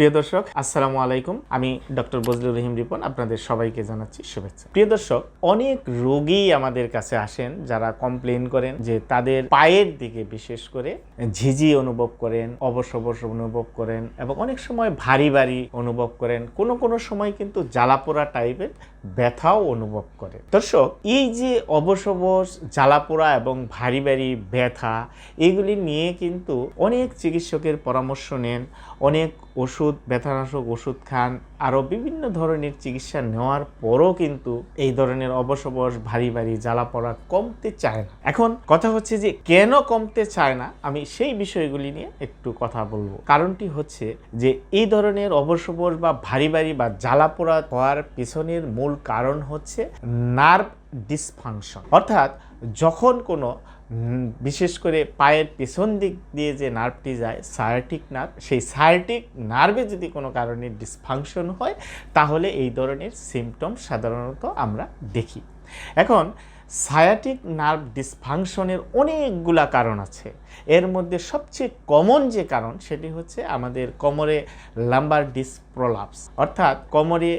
প্রিয় দর্শক, আসসালামু আলাইকুম। আমি ডক্টর বজলুর রহিম রিপন, আপনাদের সবাইকে জানাচ্ছি শুভেচ্ছা। প্রিয় দর্শক, অনেক রোগী আমাদের কাছে আসেন যারা কমপ্লেন করেন যে তাদের পায়ের দিকে বিশেষ করে ঝিঝি অনুভব করেন, অবশ অনুভব করেন এবং অনেক সময় ভারী ভারী অনুভব করেন। কোনো কোনো সময় কিন্তু জ্বালাপোড়া টাইপের ব্যথাও অনুভব করে। দর্শক, এই যে অবশ, জ্বালাপোড়া এবং ভারী ভারী ব্যথা, এগুলি নিয়ে কিন্তু অনেক চিকিৎসকের পরামর্শ নেন, অনেক ওষুধ ব্যথানাশক ওষুধ খান আরও বিভিন্ন ধরনের চিকিৎসা নেওয়ার পরও কিন্তু এই ধরনের অবশ ভারী ভারী জ্বালা পড়া কমতে চায় না। এখন কথা হচ্ছে যে কেন কমতে চায় না? আমি সেই বিষয়গুলি নিয়ে একটু কথা বলব। কারণটি হচ্ছে যে এই ধরনের অবশ বা ভারী ভারী বা জ্বালা পোড়া হওয়ার পিছনের মূল কারণ হচ্ছে নার্ভ ডিসফাংশন। অর্থাৎ যখন কোনো বিশেষ করে পায়ের পেছন দিক দিয়ে যে নার্ভটি যায়, সায়াটিক নার্ভ, সেই সায়াটিক নার্ভে যদি কোনো কারণে ডিসফাংশন হয়, তাহলে এই ধরনের সিমটম সাধারণত আমরা দেখি। এখন সায়াটিক নার্ভ ডিসফাংশনের অনেকগুলা কারণ আছে। এর মধ্যে সবচেয়ে কমন যে কারণ, সেটি হচ্ছে আমাদের কোমরে লাম্বার ডিস প্রলাপস অর্থাৎ কোমরে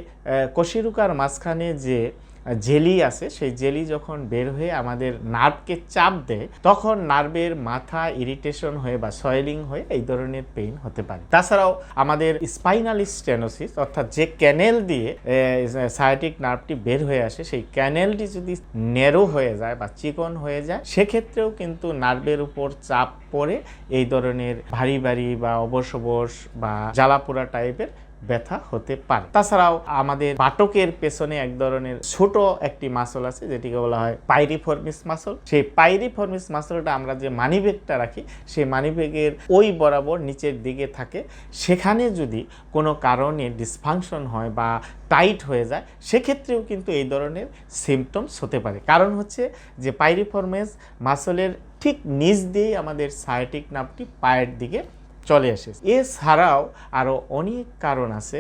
কশিরুকার মাঝখানে যে জেলি আছে, সেই জেলি যখন বের হয়ে আমাদের নার্ভকে চাপ দেয়, তখন নার্ভের মাথা ইরিটেশন হয়ে বা সয়েলিং হয়ে এই ধরনের পেইন হতে পারে। তাছাড়াও আমাদের স্পাইনাল স্টেনোসিস অর্থাৎ যে ক্যানেল দিয়ে সায়াটিক নার্ভটি বের হয়ে আসে, সেই ক্যানেলটি যদি নেরো হয়ে যায় বা চিকন হয়ে যায়, সেক্ষেত্রেও কিন্তু নার্ভের উপর চাপ পড়ে এই ধরনের ভারী ভারী বা অবশ বা জ্বালাপোড়া টাইপের ব্যথা হতে পারে। তাছাড়াও আমাদের বাটকের পেছনে এক ধরনের ছোট একটি মাসল আছে, যেটিকে বলা হয় পাইরিফর্মিস মাসল সেই পাইরিফর্মিস মাসলটা আমরা যে মানিব্যাগটা রাখি, সেই মানিব্যাগের ওই বরাবর নিচের দিকে থাকে। সেখানে যদি কোনো কারণে ডিসফাংশন হয় বা টাইট হয়ে যায়, সেক্ষেত্রেও কিন্তু এই ধরনের সিমটমস হতে পারে। কারণ হচ্ছে যে পাইরিফর্মেস মাসলের ঠিক নিচ দিয়েই আমাদের সায়াটিক নাপটি পায়ের দিকে চলে আসে এছাড়াও আরও অনেক কারণ আছে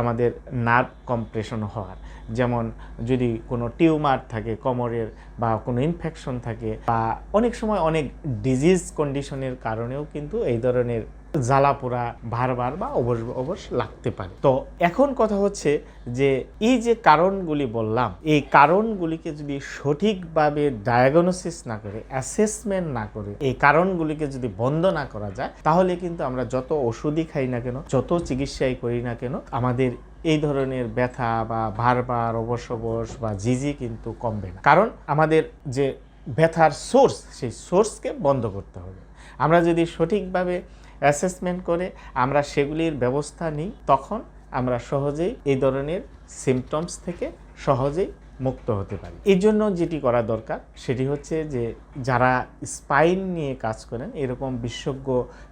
আমাদের নার্ভ কম্প্রেশন হওয়ার। যেমন যদি কোনো টিউমার থাকে, কোমরের বা কোনো ইনফেকশন থাকে বা অনেক সময় অনেক ডিজিজ কন্ডিশনের কারণেও কিন্তু এই ধরনের জ্বালা পোড়া বারবার বা অবশ অবশ লাগতে পারে। তো এখন কথা হচ্ছে যে, এই যে কারণগুলি বললাম, এই কারণগুলিকে যদি সঠিকভাবে ডায়াগনোসিস না করে অ্যাসেসমেন্ট না করে, এই কারণগুলিকে যদি বন্ধ না করা যায়, তাহলে কিন্তু আমরা যত ওষুধই খাই না কেন, যত চিকিৎসাই করি না কেন, আমাদের এই ধরনের ব্যথা বা বারবার অবশ অবশ বা জিজি কিন্তু কমবে না। কারণ আমাদের যে ব্যথার সোর্স সেই সোর্সকে বন্ধ করতে হবে। আমরা যদি সঠিকভাবে অ্যাসেসমেন্ট করে আমরা সেগুলির ব্যবস্থা নিই তখন আমরা সহজেই এই ধরনের সিমটমস থেকে সহজেই মুক্ত হতে পারি। এই জন্য যেটি করা দরকার, সেটি হচ্ছে যে যারা স্পাইন নিয়ে কাজ করেন, এরকম বিশেষজ্ঞ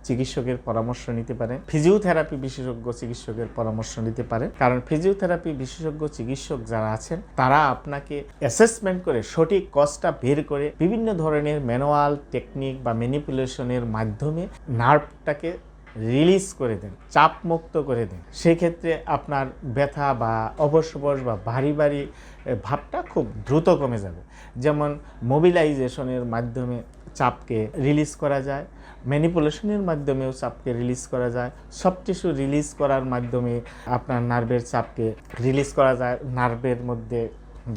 চিকিৎসকের পরামর্শ নিতে পারেন, ফিজিওথেরাপি বিশেষজ্ঞ চিকিৎসকের পরামর্শ নিতে পারেন, কারণ ফিজিওথেরাপি বিশেষজ্ঞ চিকিৎসক যারা আছেন, তারা আপনাকে অ্যাসেসমেন্ট করে সঠিক কজটা বের করে বিভিন্ন ধরনের ম্যানুয়াল টেকনিক বা ম্যানিপুলেশনের মাধ্যমে নার্ভটাকে রিলিজ করে দেন চাপ মুক্ত করে দেন। সেক্ষেত্রে আপনার ব্যথা বা অবশ্যবশ বা ভারী ভারী ভাবটা খুব দ্রুত কমে যাবে। যেমন মোবিলাইজেশনের মাধ্যমে চাপকে রিলিজ করা যায় ম্যানিপুলেশনের মাধ্যমেও চাপকে রিলিজ করা যায়, সব টিস্যু রিলিজ করার মাধ্যমে আপনার নার্ভের চাপকে রিলিজ করা যায় নার্ভের মধ্যে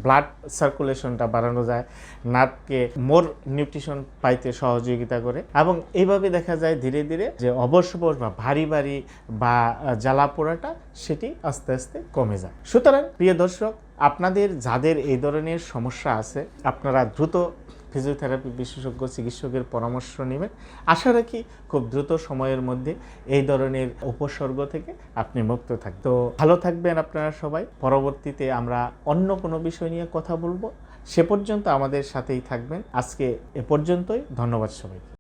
ব্লাড সার্কুলেশনটা বাড়ানো যায় নার্ভকে মোর নিউট্রিশন পাইতে সহযোগিতা করে এবং এইভাবে দেখা যায় ধীরে ধীরে যে অবশ্যবশ বা ভারী ভারী বা জ্বালা পোড়াটা সেটি আস্তে আস্তে কমে যায়। সুতরাং প্রিয় দর্শক, আপনাদের যাদের এই ধরনের সমস্যা আছে, আপনারা দ্রুত ফিজিওথেরাপি বিশেষজ্ঞ চিকিৎসকের পরামর্শ নেবেন। আশা রাখি খুব দ্রুত সময়ের মধ্যে এই ধরনের উপসর্গ থেকে আপনি মুক্ত থাকবেন তো ভালো থাকবেন আপনারা সবাই। পরবর্তীতে আমরা অন্য কোনো বিষয় নিয়ে কথা বলব। সে পর্যন্ত আমাদের সাথেই থাকবেন। আজকে এ পর্যন্তই। ধন্যবাদ সবাইকে।